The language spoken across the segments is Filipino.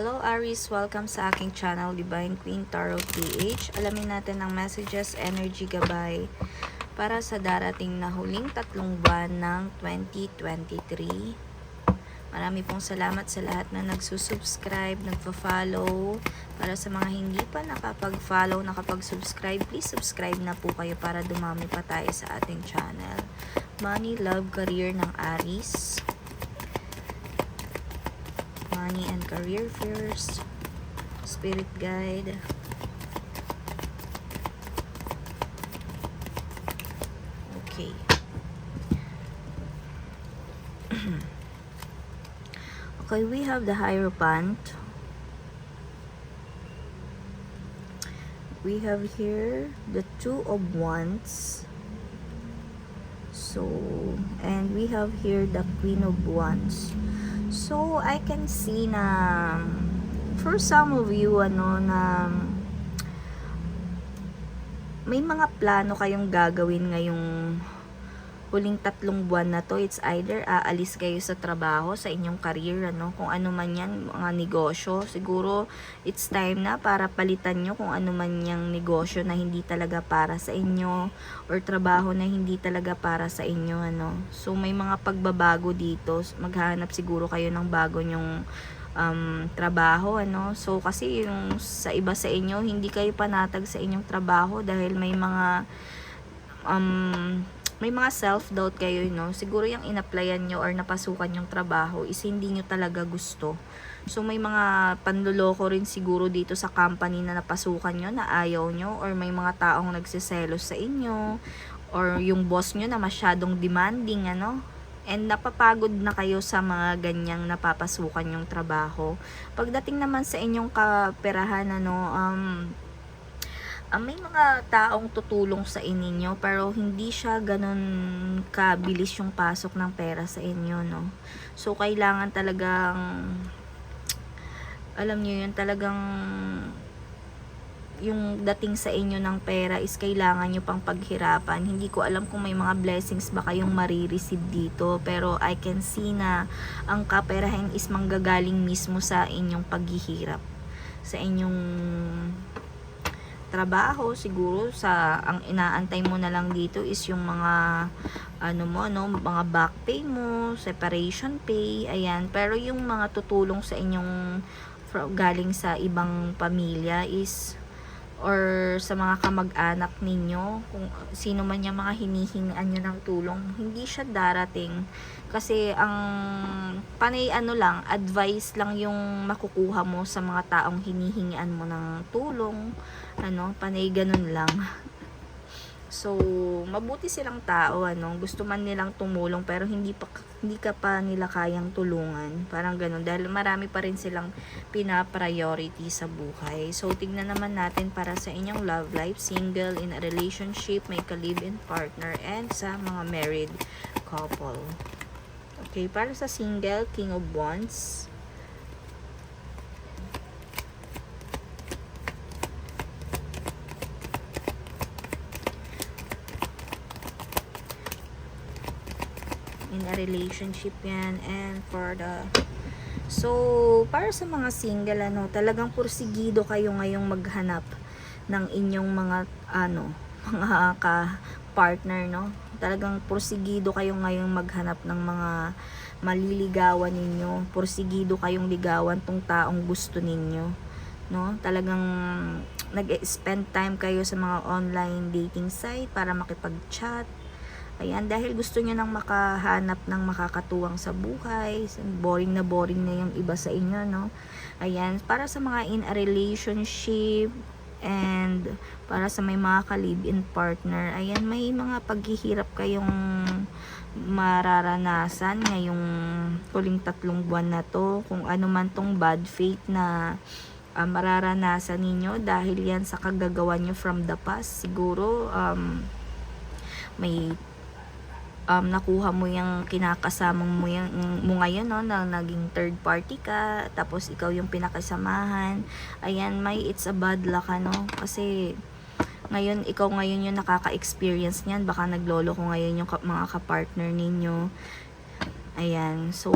Hello Aries, welcome sa aking channel Divine Queen Tarot PH. Alamin natin ang messages, energy gabay para sa darating na huling tatlong buwan ng 2023. Marami pong salamat sa lahat na nagsusubscribe, nagpa-follow. Para sa mga hindi pa nakapag-follow, nakapag-subscribe, please subscribe na po kayo para dumami pa tayo sa ating channel. Money, love, career ng Aries money and career first spirit guide. Okay. Okay we have the hierophant. We have here the two of wands. So and we have here the queen of wands So, I can see na for some of you, ano, na may mga plano kayong gagawin ngayong huling tatlong buwan na to. It's either aalis kayo sa trabaho, sa inyong career, ano, kung ano man yan, mga negosyo. Siguro, it's time na para palitan nyo kung ano man yung negosyo na hindi talaga para sa inyo or trabaho na hindi talaga para sa inyo, ano. So, may mga pagbabago dito. Maghahanap siguro kayo ng bago nyong um, trabaho, ano. So, kasi yung sa iba sa inyo, hindi kayo panatag sa inyong trabaho dahil may mga um, may mga self-doubt kayo, no? Siguro yung in-applyan nyo or napasukan yung trabaho is hindi nyo talaga gusto. So, may mga panluloko rin siguro dito sa company na napasukan nyo na ayaw nyo or may mga taong nagsiselos sa inyo or yung boss nyo na masyadong demanding, ano? And napapagod na kayo sa mga ganyang napapasukan yung trabaho. Pagdating naman sa inyong kaperahan, ano, um, ah, may mga taong tutulong sa ininyo pero hindi siya ganun kabilis yung pasok ng pera sa inyo, no? So, kailangan talagang alam niyo yun, talagang yung dating sa inyo ng pera is kailangan nyo pang paghirapan. Hindi ko alam kung may mga blessings ba kayong marireceive dito. Pero I can see na ang kaperahan is manggagaling mismo sa inyong paghihirap. Sa inyong trabaho siguro sa ang inaantay mo na lang dito is yung mga ano mo no mga back pay mo separation pay ayan. Pero yung mga tutulong sa inyong fro- galing sa ibang pamilya is or sa mga kamag-anak ninyo kung sino man yung mga hinihingan nyo ng tulong hindi siya darating. Kasi ang panay ano lang advice lang yung makukuha mo sa mga taong hinihingian mo ng tulong ano panay ganun lang So, mabuti silang tao, ano, gusto man nilang tumulong pero hindi pa hindi ka pa nila kayang tulungan. Parang ganun dahil marami pa rin silang pina-priority sa buhay. So, tignan naman natin para sa inyong love life, single, in a relationship, may ka-live-in partner, and sa mga married couple. Okay, para sa single, King of Wands. Relationship yan and for the so para sa mga single ano talagang pursigido kayo ngayong maghanap ng inyong mga ano mga ka partner no? Talagang pursigido kayo ngayong maghanap ng mga maliligawan ninyo. Pursigido kayong ligawan tong taong gusto ninyo no? Talagang nag-spend time kayo sa mga online dating site para makipag-chat Ayan, dahil gusto nyo nang makahanap ng makakatuwang sa buhay, boring na boring na yung iba sa inyo, no? Ayan, para sa mga in a relationship, and para sa may mga ka-live-in partner, ayan, may mga paghihirap kayong mararanasan ngayong huling tatlong buwan na to, kung ano man tong bad fate na uh, mararanasan ninyo dahil yan sa kagagawa nyo from the past, siguro, um, may um, nakuha mo yung kinakasamang mo, yung, mo ngayon, no, na naging third party ka, tapos ikaw yung pinakasamahan. Ayan, may it's a bad luck, ano, kasi ngayon, ikaw ngayon yung nakaka-experience niyan, baka naglolo ko ngayon yung ka- mga kapartner ninyo. Ayan. So,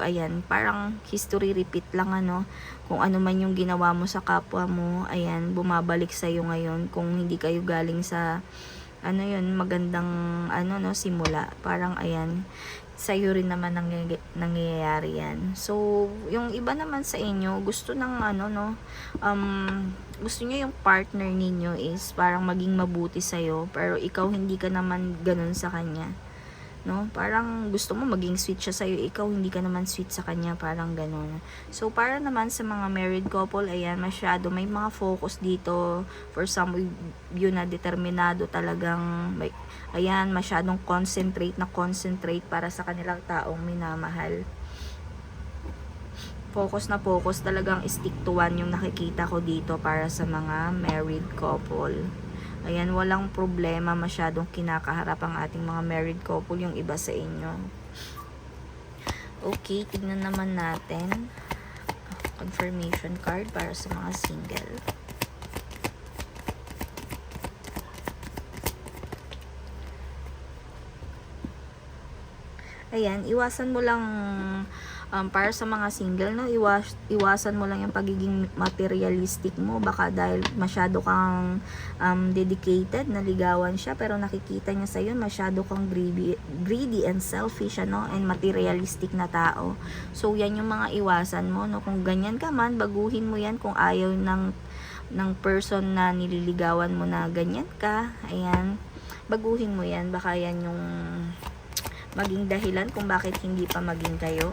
ayan. Parang history repeat lang ano. Kung ano man yung ginawa mo sa kapwa mo, ayan, bumabalik sa iyo ngayon. Kung hindi kayo galing sa ano yun, magandang ano no, simula. Parang ayan, sa iyo rin naman nangyay- nangyayari yan. So, yung iba naman sa inyo, gusto ng ano no, um, gusto niyo yung partner ninyo is parang maging mabuti sa iyo, pero ikaw hindi ka naman ganun sa kanya. No? Parang gusto mo maging sweet siya sa'yo, ikaw hindi ka naman sweet sa kanya, parang ganun. So, para naman sa mga married couple, ayan, masyado, may mga focus dito for some you na determinado talagang, may, ayan, masyadong concentrate na concentrate para sa kanilang taong minamahal. Focus na focus, talagang stick to one yung nakikita ko dito para sa mga married couple. Ayan, walang problema masyadong kinakaharap ang ating mga married couple yung iba sa inyo. Okay, tignan naman natin. Confirmation card para sa mga single. Ayan, iwasan mo lang um, para sa mga single, no, iwas, iwasan mo lang yung pagiging materialistic mo. Baka dahil masyado kang um, dedicated, naligawan siya, pero nakikita niya sa masyado kang greedy, greedy and selfish, ano, and materialistic na tao. So, yan yung mga iwasan mo, no. Kung ganyan ka man, baguhin mo yan kung ayaw ng ng person na nililigawan mo na ganyan ka. Ayan, baguhin mo yan. Baka yan yung maging dahilan kung bakit hindi pa maging kayo.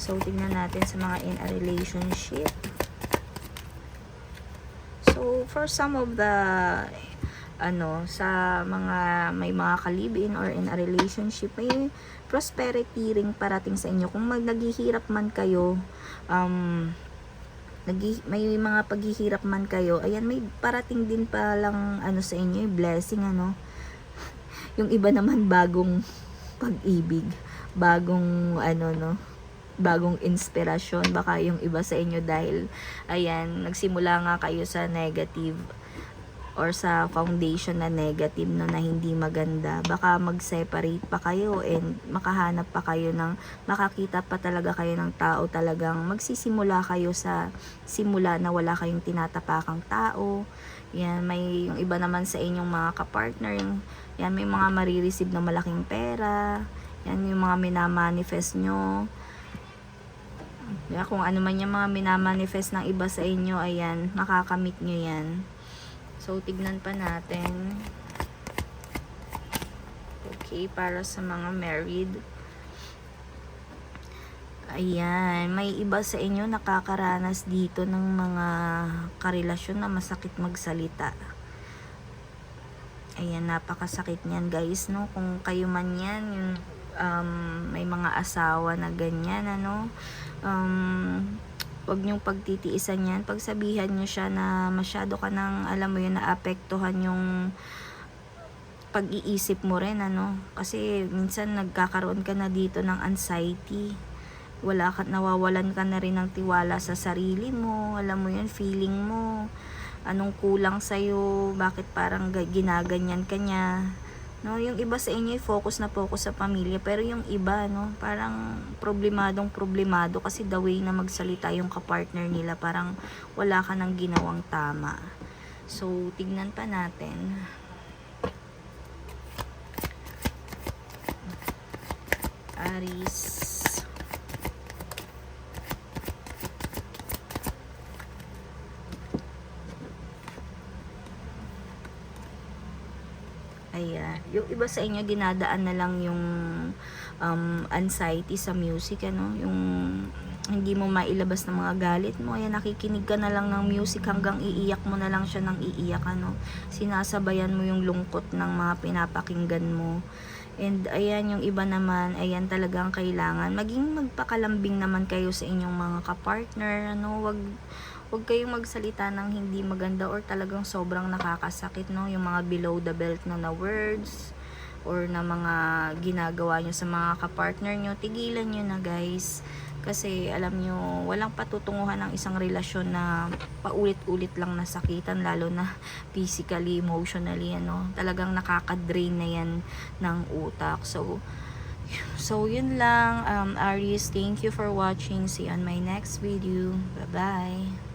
So, tingnan natin sa mga in a relationship. So, for some of the ano, sa mga may mga kalibin or in a relationship, may prosperity ring parating sa inyo. Kung mag naghihirap man kayo, um, naghi, may mga paghihirap man kayo, ayan, may parating din pa lang ano sa inyo, yung blessing, ano. Yung iba naman bagong pag-ibig, bagong ano, no, bagong inspirasyon baka yung iba sa inyo dahil ayan nagsimula nga kayo sa negative or sa foundation na negative no na hindi maganda. Baka mag-separate pa kayo and makahanap pa kayo ng makakita pa talaga kayo ng tao talagang magsisimula kayo sa simula na wala kayong tinatapakang tao. Yan may yung iba naman sa inyong mga kapartner yung yan may mga marireceive na malaking pera. Yan yung mga minamanifest nyo Yeah, kung ano man yung mga minamanifest ng iba sa inyo, ayan, makakamit nyo yan. So, tignan pa natin. Okay, para sa mga married. Ayan, may iba sa inyo nakakaranas dito ng mga karelasyon na masakit magsalita. Ayan, napakasakit niyan guys, no? Kung kayo man yan, yung um, may mga asawa na ganyan, ano? Um, wag niyong pagtitiisan yan. Pagsabihan niyo siya na masyado ka nang, alam mo yun, naapektuhan yung pag-iisip mo rin, ano? Kasi minsan nagkakaroon ka na dito ng anxiety. Wala ka, nawawalan ka na rin ng tiwala sa sarili mo. Alam mo yun, feeling mo. Anong kulang sa'yo? Bakit parang ga- ginaganyan ka niya? No, yung iba sa inyo focus na focus sa pamilya, pero yung iba no, parang problemadong problemado kasi the way na magsalita yung kapartner nila, parang wala ka nang ginawang tama. So, tignan pa natin. Aris. Ayan. Yung iba sa inyo, dinadaan na lang yung um, anxiety sa music, ano? Yung hindi mo mailabas ng mga galit mo. Ayan, nakikinig ka na lang ng music hanggang iiyak mo na lang siya ng iiyak, ano? Sinasabayan mo yung lungkot ng mga pinapakinggan mo. And ayan, yung iba naman, ayan talagang kailangan. Maging magpakalambing naman kayo sa inyong mga kapartner, ano? Wag huwag kayong magsalita ng hindi maganda or talagang sobrang nakakasakit, no? Yung mga below the belt no, na words or na mga ginagawa nyo sa mga kapartner nyo, tigilan nyo na guys. Kasi alam nyo, walang patutunguhan ng isang relasyon na paulit-ulit lang nasakitan, lalo na physically, emotionally, ano. Talagang nakaka-drain na yan ng utak. So, So, yun lang. Um, Aries, thank you for watching. See you on my next video. Bye-bye.